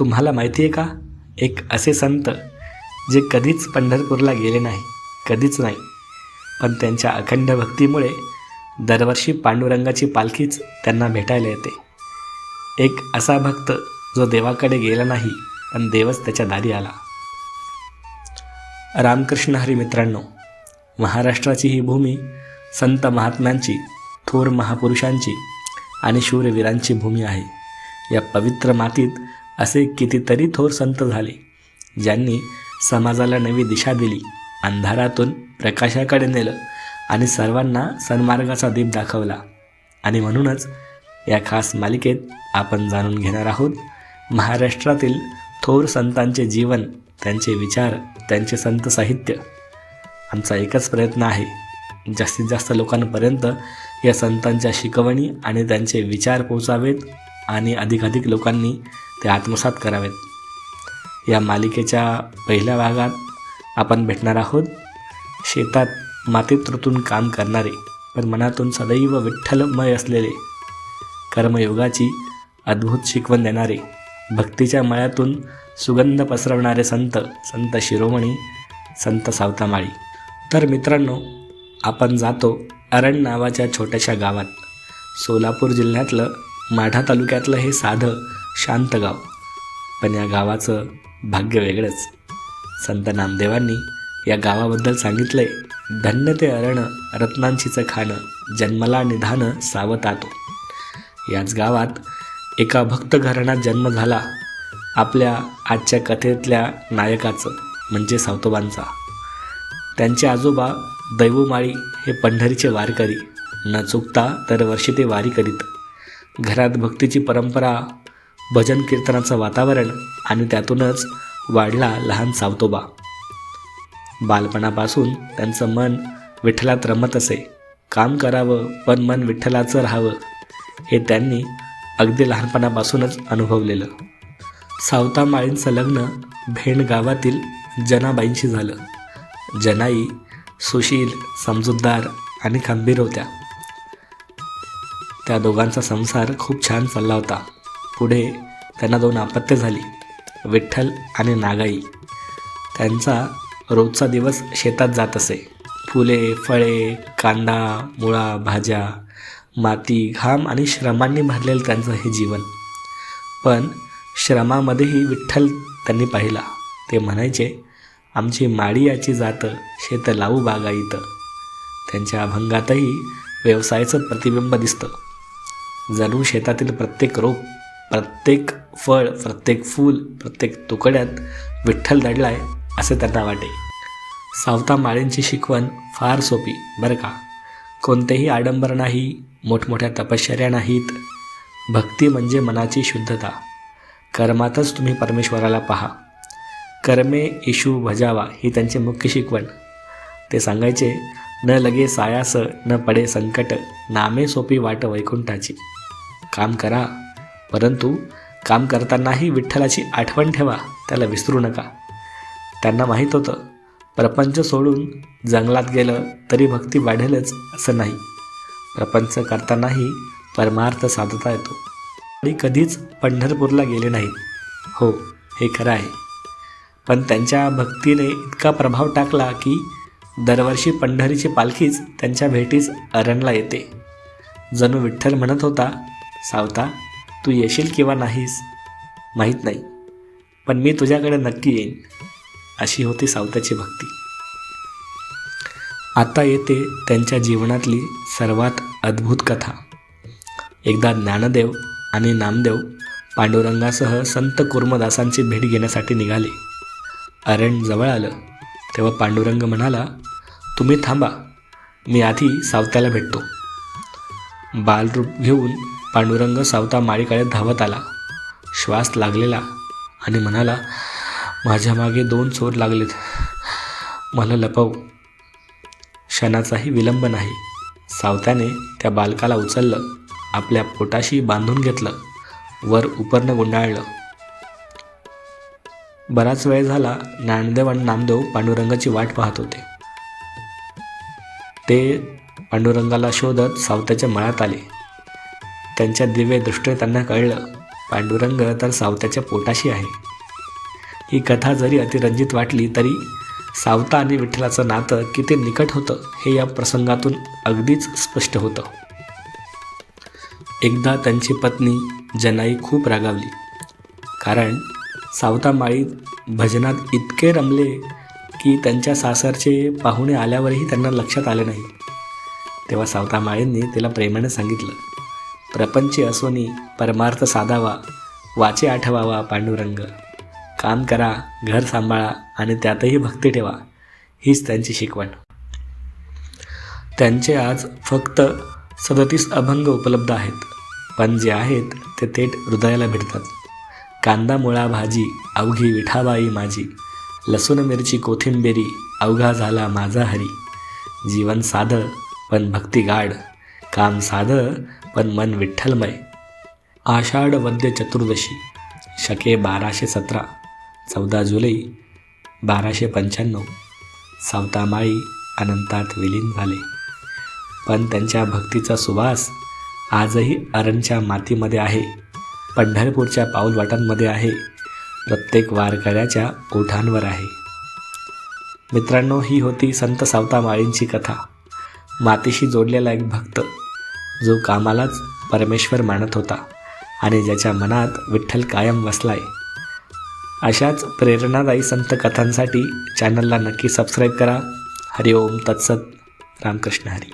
तुम्हाला माहिती आहे का? एक असे संत जे कधीच पंढरपूरला गेले नाही कधीच नाही. पण त्यांच्या अखंड भक्तीमुळे दरवर्षी पांडुरंगाची पालखीच त्यांना भेटायला येते. एक असा भक्त जो देवाकडे गेला नाही पण देवच त्याच्या दारी आला. रामकृष्ण हरी मित्रांनो महाराष्ट्राची ही भूमी संत महात्म्यांची थोर महापुरुषांची आणि शूरवीरांची भूमी आहे. या पवित्र मातीत असे कितीतरी थोर संत झाले ज्यांनी समाजाला नवी दिशा दिली अंधारातून प्रकाशाकडे नेलं आणि सर्वांना सन्मार्गाचा दीप दाखवला. आणि म्हणूनच या खास मालिकेत आपण जाणून घेणार आहोत महाराष्ट्रातील थोर संतांचे जीवन त्यांचे विचार त्यांचे संत साहित्य. आमचा एकच प्रयत्न आहे जास्तीत जास्त लोकांपर्यंत या संतांच्या शिकवणी आणि त्यांचे विचार पोचावेत आणि अधिकाधिक लोकांनी ते आत्मसात करावेत. या मालिकेच्या पहिल्या भागात आपण भेटणार आहोत. शेतात मातीत ऋतून काम करणारे पण मनातून सदैव विठ्ठलमय असलेले कर्मयोगाची अद्भुत शिकवण देणारे भक्तीच्या मळ्यातून सुगंध पसरवणारे संत संत शिरोमणी संत सावतामाळी. तर मित्रांनो आपण जातो अरण नावाच्या छोट्याशा गावात. सोलापूर जिल्ह्यातलं माढा तालुक्यातलं हे साधं शांत गाव पण या गावाचं भाग्य वेगळंच. संत नामदेवांनी या गावाबद्दल सांगितलंय धन्य ते अरण रत्नांशीचं खाणं जन्मला निधान सावतातो. याच गावात एका भक्त घराण्यात जन्म झाला आपल्या आजच्या कथेतल्या नायकाचं म्हणजे सावतोबांचा. त्यांचे आजोबा दैवमाळी हे पंढरीचे वारकरी न चुकता दरवर्षी ते वारी करीत. घरात भक्तीची परंपरा भजन कीर्तनाचं वातावरण आणि त्यातूनच वाढला लहान सावतोबा. बालपणापासून त्यांचं मन विठ्ठलात रमत असे. काम करावं पण मन विठ्ठलाचं राहावं हे त्यांनी अगदी लहानपणापासूनच अनुभवलेलं. सावता माळींचं लग्न भेंड गावातील जनाबाईंशी झालं. जनाई सुशील समजूतदार आणि खंबीर होत्या. त्या दोघांचा संसार खूप छान चालला होता. पुढे त्यांना दोन अपत्य झाली. विठ्ठल आणि नागाई त्यांचा रोजचा दिवस शेतात जात असे. फुले फळे कांदा मुळा भाज्या माती घाम आणि श्रमांनी भरलेलं त्यांचं हे जीवन. पण श्रमामध्येही विठ्ठल त्यांनी पाहिला. ते म्हणायचे आमची माडी याची जात शेत लावू बागायत त्यांच्या अभंगातही व्यवसायाचं प्रतिबिंब दिसतं. जणू शेतातील प्रत्येक रोप प्रत्येक फळ प्रत्येक फूल प्रत्येक तुकड्यात विठ्ठल दडला आहे असे त्यांना वाटे. सावता माळींची शिकवण फार सोपी बरं का? कोणतेही आडंबर नाही मोठमोठ्या तपश्चर्या नाहीत. भक्ती म्हणजे मनाची शुद्धता. कर्मातच तुम्ही परमेश्वराला पहा. कर्मे इशू भजावा ही त्यांची मुख्य शिकवण. ते सांगायचे न लगे सायास न पडे संकट नामे सोपी वाट वैकुंठाची. काम करा परंतु काम करतानाही विठ्ठलाची आठवण ठेवा त्याला विसरू नका. त्यांना माहीत होतं प्रपंच सोडून जंगलात गेलं तरी भक्ती वाढेलच असं नाही. प्रपंच करतानाही परमार्थ साधता येतो. आणि कधीच पंढरपूरला गेले नाहीत. हो हे खरं आहे. पण त्यांच्या भक्तीने इतका प्रभाव टाकला की दरवर्षी पंढरीची पालखीच त्यांच्या भेटीस अरणला येते. जणू विठ्ठल म्हणत होता सावता तू येशील किंवा नाहीस माहीत नाही. पण मी तुझ्याकडे नक्की येईन अशी होती सावताची भक्ती. आता येते त्यांच्या जीवनातली सर्वात अद्भुत कथा. एकदा ज्ञानदेव आणि नामदेव पांडुरंगासह संत कुर्मदासांची भेट घेण्यासाठी निघाले. अरण जवळ आलं तेव्हा पांडुरंग म्हणाला तुम्ही थांबा मी आधी सावत्याला भेटतो. बालरूप घेऊन पांडुरंग सावता माळीकडे धावत आला. श्वास लागलेला आणि म्हणाला माझ्या मागे दोन चोर लागलेत. मला लपव. क्षणाचाही विलंब नाही. सावत्याने त्या बालकाला उचललं आपल्या पोटाशी बांधून घेतलं वर उपरनं गुंडाळलं. बराच वेळ झाला ज्ञानदेव आणि नामदेव पांडुरंगाची वाट पाहत होते. ते पांडुरंगाला शोधत सावत्याच्या मळ्यात आले. त्यांच्या दिव्य दृष्टीने त्यांना कळलं पांडुरंग तर सावताच्या पोटाशी आहे. ही कथा जरी अतिरंजित वाटली तरी सावता आणि विठ्ठलाचं नातं किती निकट होतं हे या प्रसंगातून अगदीच स्पष्ट होतं. एकदा त्यांची पत्नी जनाई खूप रागावली कारण सावता माळी भजनात इतके रमले की त्यांच्या सासरचे पाहुणे आल्यावरही त्यांना लक्षात आले नाही. तेव्हा सावता माळींनी तिला प्रेमाने सांगितलं प्रपंच असोनी परमार्थ साधावा वाचे आठवावा पांडुरंग. काम करा घर सांभाळा आणि त्यातही भक्ती ठेवा हीच त्यांची शिकवण. त्यांचे आज फक्त सदतीस अभंग उपलब्ध आहेत पण जे आहेत ते थेट हृदयाला भिडतात. कांदा मुळा भाजी अवघी विठाबाई माझी लसूण मिरची कोथिंबेरी अवघा झाला माझा हरी. जीवन साधं पण भक्ती गाढ. काम साधं पण मन विठ्ठलमय. आषाढ वद्य चतुर्दशी शके बाराशे सतरा चौदा जुलै बाराशे पंच्याण्णव. सावतामाळी अनंतात विलीन झाले. पण त्यांच्या भक्तीचा सुवास आजही अरणच्या मातीमध्ये आहे. पंढरपूरच्या पाऊलवाटांमध्ये आहे. प्रत्येक वारकऱ्याच्या ओठांवर आहे. मित्रांनो ही होती संत सावतामाळींची कथा. मातीशी जोडलेला एक भक्त जो कामालाच परमेश्वर मानत होता आणि ज्याच्या मनात विठ्ठल कायम बसलाय. अशाच प्रेरणादायी संत कथांसाठी चॅनलला नक्की सबस्क्राईब करा. हरिओम तत्सत. रामकृष्ण हरी.